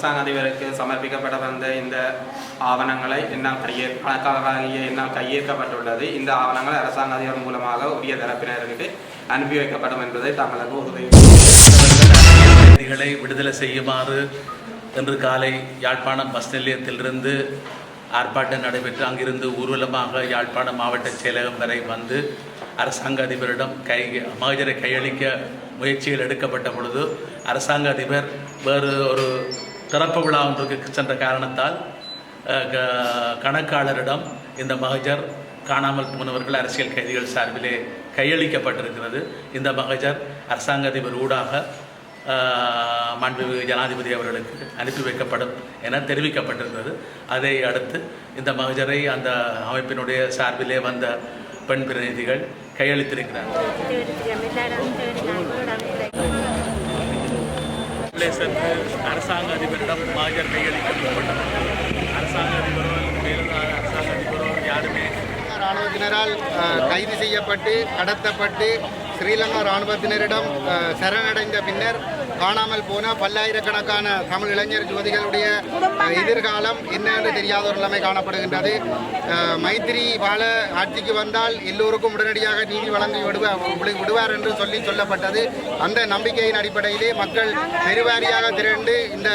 அரசாங்க அதிபருக்கு சமர்ப்பிக்கப்பட வந்த இந்த ஆவணங்களை என்னால் கையே கணக்காகிய என்னால் கையேற்கப்பட்டுள்ளது. இந்த ஆவணங்கள் அரசாங்க அதிபர் மூலமாக உரிய தரப்பினருக்கு அனுப்பி வைக்கப்படும் என்பதை தங்களுக்கு உறுதி விடுதலை செய்யுமாறு இன்று காலை யாழ்ப்பாணம் பஸ் நிலையத்திலிருந்து ஆர்ப்பாட்டம் நடைபெற்று அங்கிருந்து ஊர்வலமாக யாழ்ப்பாணம் மாவட்ட செயலகம் வரை வந்து அரசாங்க அதிபரிடம் கை மகஜரை கையளிக்க முயற்சிகள் எடுக்கப்பட்ட பொழுது அரசாங்க அதிபர் வேறு ஒரு திறப்பு விழா ஒன்றுக்கு சென்ற காரணத்தால் க- கணக்காளரிடம் இந்த மகஜர் காணாமல் போனவர்கள் அரசியல் கைதிகள் சார்பிலே கையளிக்கப்பட்டிருக்கிறது. இந்த மகஜர் அரசாங்க அதிபர் ஊடாக ஆஹ், மாண்புமிகு ஜனாதிபதி அவர்களுக்கு அனுப்பி வைக்கப்படும் என தெரிவிக்கப்பட்டிருந்தது. அதை அடுத்து இந்த மகஜரை அந்த அமைப்பினுடைய சார்பிலே வந்த பெண் பிரதிநிதிகள் கையளித்திருக்கிறார்கள். உள்ளே சென்று அரசாங்க அதிபரிடம் மகஜர் கையளிக்கப்பட்டது அரசாங்க அதிபரோ மேலும் அரசாங்க அதிபரோ யாருமே இராணுவத்தினரால் அஹ், கைது செய்யப்பட்டு கடத்தப்பட்டு ஸ்ரீலங்கா இராணுவத்தினரிடம் சரணடைந்த பின்னர் காணாமல் போன பல்லாயிரக்கணக்கான தமிழ் இளைஞர் ஜோதிகளுடைய அஹ், எதிர்காலம் என்ன என்று தெரியாத ஒரு நிலைமை காணப்படுகின்றது. மைத்திரி வாழ ஆட்சிக்கு வந்தால் எல்லோருக்கும் உடனடியாக நீதி வழங்கி விடுவார் விடு- விடுவார் என்று சொல்லி சொல்லப்பட்டது. அந்த நம்பிக்கையின் அடிப்படையிலே மக்கள் பெருவாரியாக திரண்டு இந்த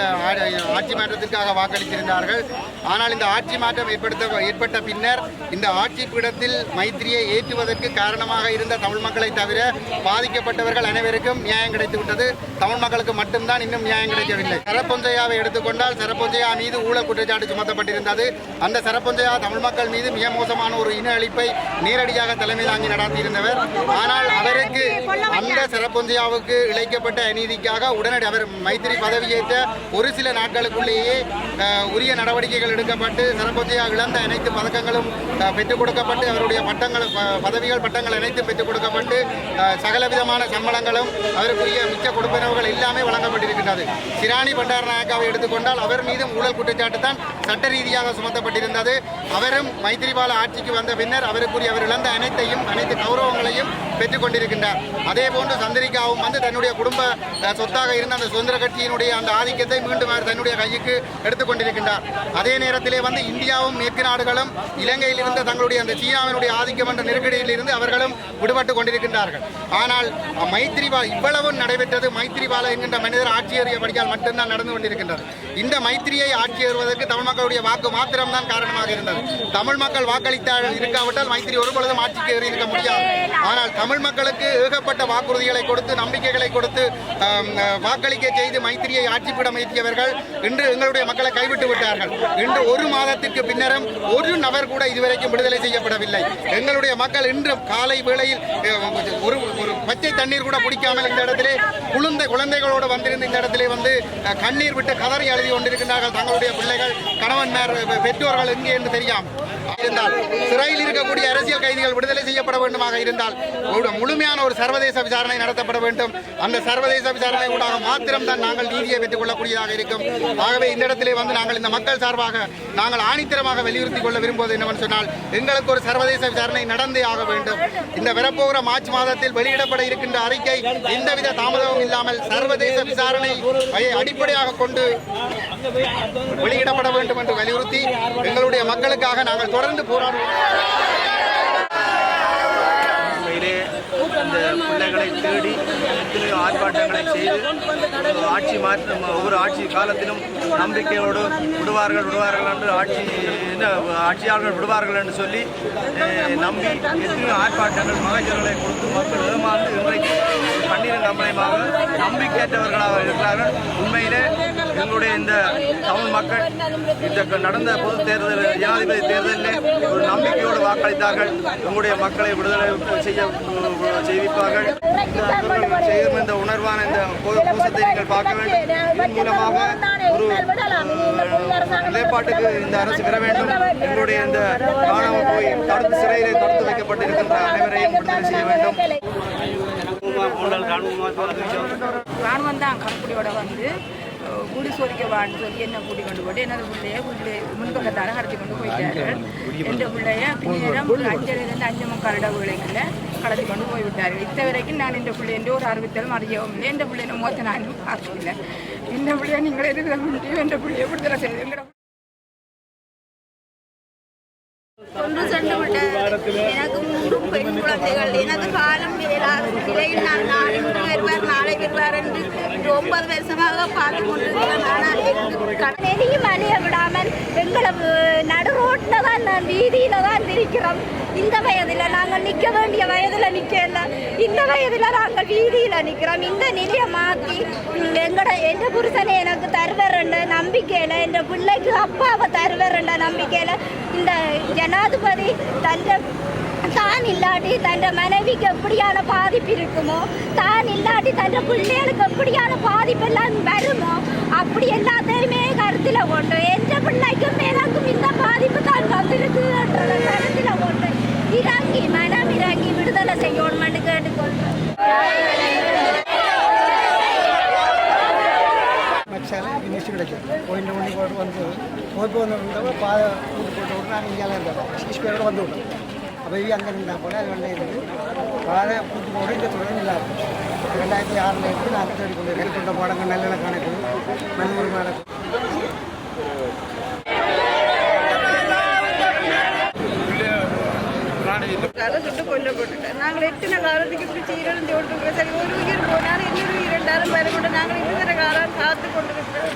ஆட்சி மாற்றத்திற்காக வாக்களித்திருந்தார்கள். ஆனால் இந்த ஆட்சி மாற்றம் ஏற்படுத்த ஏற்பட்ட பின்னர் இந்த ஆட்சி பீடத்தில் மைத்திரியை ஏற்றுவதற்கு காரணமாக இருந்த தமிழ் மக்களை தவிர பாதிக்கப்பட்டவர்கள் அனைவருக்கும் நியாயம் கிடைத்து விட்டது தமிழ் மக்களுக்கு மட்டும்தான் இன்னும் நியாயம் கிடைக்கவில்லை. சரப்பொஞ்சையாவை எடுத்துக்கொண்டால் சரப்பொஞ்சையா மீது ஊழல் குற்றச்சாட்டு சுமத்தப்பட்டிருந்தது. அந்த சரப்பொஞ்சையா தமிழ் மக்கள் மீது மிக மோசமான ஒரு இன அழிப்பை நேரடியாக தலைமை தாங்கி நடத்தியிருந்தவர். ஆனால் அவருக்கு அந்த சரப்பொஞ்சையாவுக்கு இழைக்கப்பட்ட அநீதிக்காக உடனடி அவர் மைத்திரி பதவியேற்ற ஒரு சில நாட்களுக்குள்ளேயே உரிய நடவடிக்கைகள் எடுக்கப்பட்டு சரப்பொஞ்சையா இழந்த அனைத்து பதக்கங்களும் பெற்றுக் கொடுக்கப்பட்டு அவருடைய பட்டங்கள் பதவிகள் பட்டங்கள் அனைத்தும் பெற்றுக் கொடுக்கப்பட்டு அஹ், சகல விதமான சம்பளங்களும் அவருக்குரிய மிச்ச கொடுப்பனவுகள் எல்லாமே வழங்கப்பட்டிருக்கின்றது சிராணி பண்டாரநாயக்காவை எடுத்துக்கொண்டால் அவர் மீதும் ஊழல் குற்றச்சாட்டு தான் சட்ட ரீதியாக சுமத்தப்பட்டிருந்தது. அவரும் மைத்திரிபால ஆட்சிக்கு வந்த பின்னர் அவருக்குரிய அவர் இழந்த அனைத்தையும் அனைத்து கௌரவங்களையும் பெற்றுக் கொண்டிருக்கின்றார். அதே போன்று சந்திரிகாவும் வந்து தன்னுடைய குடும்ப சொத்தாக இருந்த அந்த சுதந்திர கட்சியினுடைய அந்த ஆதிக்கத்தை மீண்டும் அவர் தன்னுடைய கைக்கு எடுத்துக்கொண்டிருக்கின்றார் அதே நேரத்திலே வந்து இந்தியாவும் மேற்கு நாடுகளும் இலங்கையில் இருந்த தங்களுடைய அந்த சீனாவினுடைய ஆதிக்கம் என்ற நெருக்கடியில் இருந்து அவர்களும் விடுபட்டு கொண்டிருக்கின்றார்கள். ஆனால் அஹ், இவ்வளவு நடைபெற்றது மைத்திரிபால என்கின்ற மனிதர் ஆட்சியறியபடியால் மட்டும்தான் நடந்து கொண்டிருக்கின்றது. இந்த மைத்திரியை ஆட்சி ஏறுவதற்கு தமிழ் மக்களுடைய வாக்கு மாத்திரம்தான் காரணமாக இருந்தது. தமிழ் மக்கள் வாக்களித்தால் இருக்காவிட்டால் மைத்திரி ஒருபொழுதும் ஆட்சிக்கு ஏறி இருக்க முடியாது. ஆனால் தமிழ் மக்களுக்கு ஏகப்பட்ட வாக்குறுதிகளை கொடுத்து நம்பிக்கைகளை கொடுத்து வாக்களிக்க செய்து மைத்திரியை ஆட்சிப்பிட முயற்சியவர்கள் இன்று எங்களுடைய மக்களை கைவிட்டு விட்டார்கள். இன்று ஒரு மாதத்திற்கு பின்னரும் ஒரு நபர் கூட இதுவரைக்கும் விடுதலை செய்யப்படவில்லை. எங்களுடைய மக்கள் இன்று காலை வேளையில் ஒரு ஒரு பச்சை தண்ணீர் கூட குடிக்காமல் இந்த இடத்திலே குழந்தை குழந்தைகளோடு வந்திருந்த இந்த இடத்திலே வந்து கண்ணீர் விட்டு கதறி எழுதி கொண்டிருக்கின்றார்கள் தங்களுடைய பிள்ளைகள். கணவன்மார் பெற்றோர்கள் எங்கே என்று தெரியும் llamo. இருந்தால் சிறையில் இருக்கக்கூடிய அரசியல் கைதிகள் விடுதலை செய்யப்பட வேண்டுமாக இருந்தால் முழுமையான ஒரு சர்வதேச விசாரணை நடத்தப்பட வேண்டும். அந்த சர்வதேச விசாரணை ஊடாக மாத்திரம் தான் நாங்கள் நீதியை பெற்றுக் கொள்ளக்கூடியதாக இருக்கும். ஆகவே இந்த இடத்திலே வந்து நாங்கள் இந்த மக்கள் சார்பாக நாங்கள் ஆணித்தரமாக வலியுறுத்திக் கொள்ள விரும்புவது என்னவென்று சொன்னால் எங்களுக்கு ஒரு சர்வதேச விசாரணை நடந்தே ஆக வேண்டும். இந்த வரப்போகிற மார்ச் மாதத்தில் வெளியிடப்பட இருக்கின்ற அறிக்கை எந்தவித தாமதமும் இல்லாமல் சர்வதேச விசாரணை அடிப்படையாக கொண்டு வெளியிடப்பட வேண்டும் என்று வலியுறுத்தி எங்களுடைய மக்களுக்காக நாங்கள் தொடர்ந்து போராடுவோம். உண்மையிலே இந்த பிள்ளைகளை தேடி எத்தனையோ ஆர்ப்பாட்டங்களை செய்து ஒரு ஆட்சி மாற்றம் ஒவ்வொரு ஆட்சி காலத்திலும் நம்பிக்கையோடு விடுவார்கள் விடுவார்கள் என்று ஆட்சி என்ன ஆட்சியாளர்கள் விடுவார்கள் என்று சொல்லி நம்பி எத்தனையோ ஆர்ப்பாட்டங்கள் மகஜர்களை கொடுத்து மக்கள் ஏமாந்து இன்றைக்கு கண்ணீரின் கம்பளயமாக நம்பிக்கையற்றவர்களாக இருக்கிறார்கள். உண்மையிலே எங்களுடைய இந்த தமிழ் மக்கள் இந்த நடந்த பொது தேர்தல் ஜனாதிபதி தேர்தலில் ஒரு நம்பிக்கையோடு வாக்களித்தார்கள். எங்களுடைய மக்களை விடுதலை செய்ய செய்விப்பார்கள். செய்யும் இந்த உணர்வான இந்த கூசத்தை நீங்கள் பார்க்க வேண்டும். இதன் மூலமாக ஒரு நிலைப்பாட்டுக்கு இந்த அரசு பெற வேண்டும். எங்களுடைய இந்த காணாமல் போய் தடுத்து சிறையிலே தடுத்து வைக்கப்பட்டிருக்கின்ற அனைவரையும் விடுதலை செய்ய வேண்டும். ராணுவம் தான் கருப்புடியோட வந்து குடி சோதிக்கவான்னு சொல்லி என்ன கூட்டி கொண்டு போட்டு என்னோட பிள்ளைய பிள்ளைய முன்பக்கத்தால் கடத்தி கொண்டு போயிட்டார்கள் எந்த பிள்ளைய பின்னேரம் அஞ்சலிருந்து அஞ்சு முக்கால் இடவுகளில் கடத்தி கொண்டு போய்விட்டார்கள் இத்த வரைக்கும் நான் இந்த பிள்ளை எந்த ஒரு அறிவித்தலும் அறியவும் இல்லை. எந்த பிள்ளைய மோத்த நான் பார்க்கல இந்த பிள்ளைய நீங்கள் எதிர்க்க முடியும். எந்த பிள்ளைய விடுதலை செய்து ஒன்று சென்று விட்டது எனக்கு மூன்று பெண் குழந்தைகள் எனது காலம் வேளாண் நிலையில் நான் நாடு இன்று வருவார் நாளை வருவார் என்று இன்று ஒன்பது வருஷமாக பார்த்து கொண்டிருக்கிறேன் ஆனால் எனக்கு எதையும் அழிய விடாமல் எங்களை நடு ரோட்டில் தான் நான் வீதியில் தான் இருக்கிறோம் இந்த வயதில் நாங்கள் நிற்க வேண்டிய வயதில் நிற்கல இந்த வயதில் நாங்கள் வீதியில் நிற்கிறோம் இந்த நிலையை மாற்றி எங்கட எந்த புருஷனை எனக்கு தருவரண்ட நம்பிக்கையில் என்ற பிள்ளைக்கு அப்பாவை தருவரண்ட நம்பிக்கையில் இந்த ஜனாதிபதி தந்த தான் இல்லாட்டி தன் மனைவிக்கு எப்படியான பாதிப்பு இருக்குமோ தான் இல்லாட்டி தன் பிள்ளைகளுக்கு எப்படியான பாதிப்பு எல்லாம் வருமோ அப்படி எல்லாத்தையுமே கருத்தில் கொண்டு எந்த பிள்ளைக்கும் எனக்கும் இந்த பாதிப்பு தான் வந்திருக்குன்றத கருத்தில் கொண்டு இறங்கி மனம் இறங்கி விடுதலை செய்யணும்னு கேட்டுக்கொள்கிறேன் மச்சால மிஸ் கிடைக்கும் போயிட்டு மணிக்கு போட்டு வந்து போட்டு வந்து பாதை கூட்டு போட்டு விட்டு நாங்கள் இங்கே இருந்தோம் சிக்ஸ் பேரோட வந்து விட்டோம் அப்போ இவங்க அங்கே இருந்தால் போல அது வெள்ளை இருந்து பாதை கூட்டு போட இந்த தொழில் இல்லாது ரெண்டாயிரத்தி ஆறில் இருந்து நான் தேடி கொண்டு ஹெல்ப் பண்ணுற பாடங்கள் நல்ல கணக்கு நல்லூர் மேலே சுட்டு கொல்லப்பட்டுட்டேன் நாங்கள் எத்தனை காலத்துக்கு இப்படி சீரழிஞ்சு கொண்டிருக்கிறோம் சரி ஒரு உயிர் போனாலும் இன்னொரு இரண்டாயிரம் பேரை கொண்டு நாங்கள் இதுவரை காலம் காத்து கொண்டு இருக்கிறோம்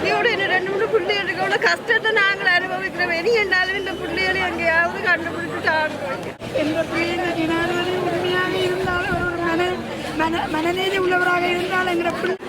இதோட இன்னும் ரெண்டு மூணு பிள்ளைகளுக்கு எவ்வளோ கஷ்டத்தை நாங்கள் இருக்கிற வெளி என்னாலும் இந்த பிள்ளைகளை எங்கேயாவது கண்டுபிடிச்சு தாங்க எங்கள் பிள்ளைங்க ஜனாதிபதி உண்மையாக இருந்தாலும் ஒரு மன மன மனநீதி உள்ளவராக இருந்தால் எங்களை பிள்ளை